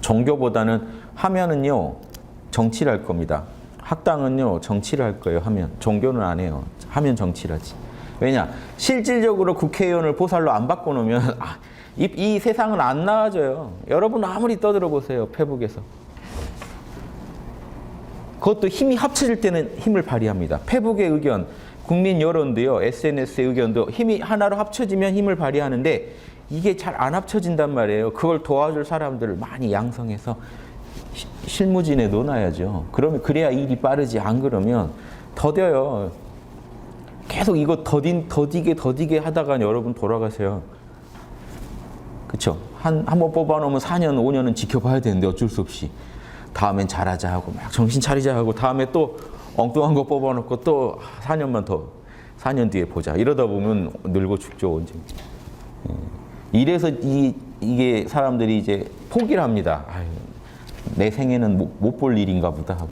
종교보다는 하면은요 정치를 할 겁니다. 학당은요 정치를 할 거예요. 하면 종교는 안 해요. 하면 정치를 하지. 왜냐 실질적으로 국회의원을 보살로 안 바꿔놓으면 아, 이, 이 세상은 안 나아져요. 여러분 아무리 떠들어 보세요 페북에서. 그것도 힘이 합쳐질 때는 힘을 발휘합니다. 페북의 의견, 국민 여론도요, SNS의 의견도 힘이 하나로 합쳐지면 힘을 발휘하는데 이게 잘 안 합쳐진단 말이에요. 그걸 도와줄 사람들을 많이 양성해서 시- 실무진에 놓아야죠. 그러면 그래야 일이 빠르지. 안 그러면 더뎌요. 계속 이거 더딘, 더디게 더디게 하다가 여러분 돌아가세요. 그쵸? 한, 한 번 뽑아 놓으면 4년, 5년은 지켜봐야 되는데 어쩔 수 없이. 다음엔 잘하자 하고 막 정신 차리자 하고 다음에 또 엉뚱한 거 뽑아 놓고 또 4년만 더, 4년 뒤에 보자. 이러다 보면 늙어 죽죠, 언제. 예. 이래서 이, 이게 사람들이 이제 포기를 합니다. 아유, 내 생에는 못 볼 일인가 보다.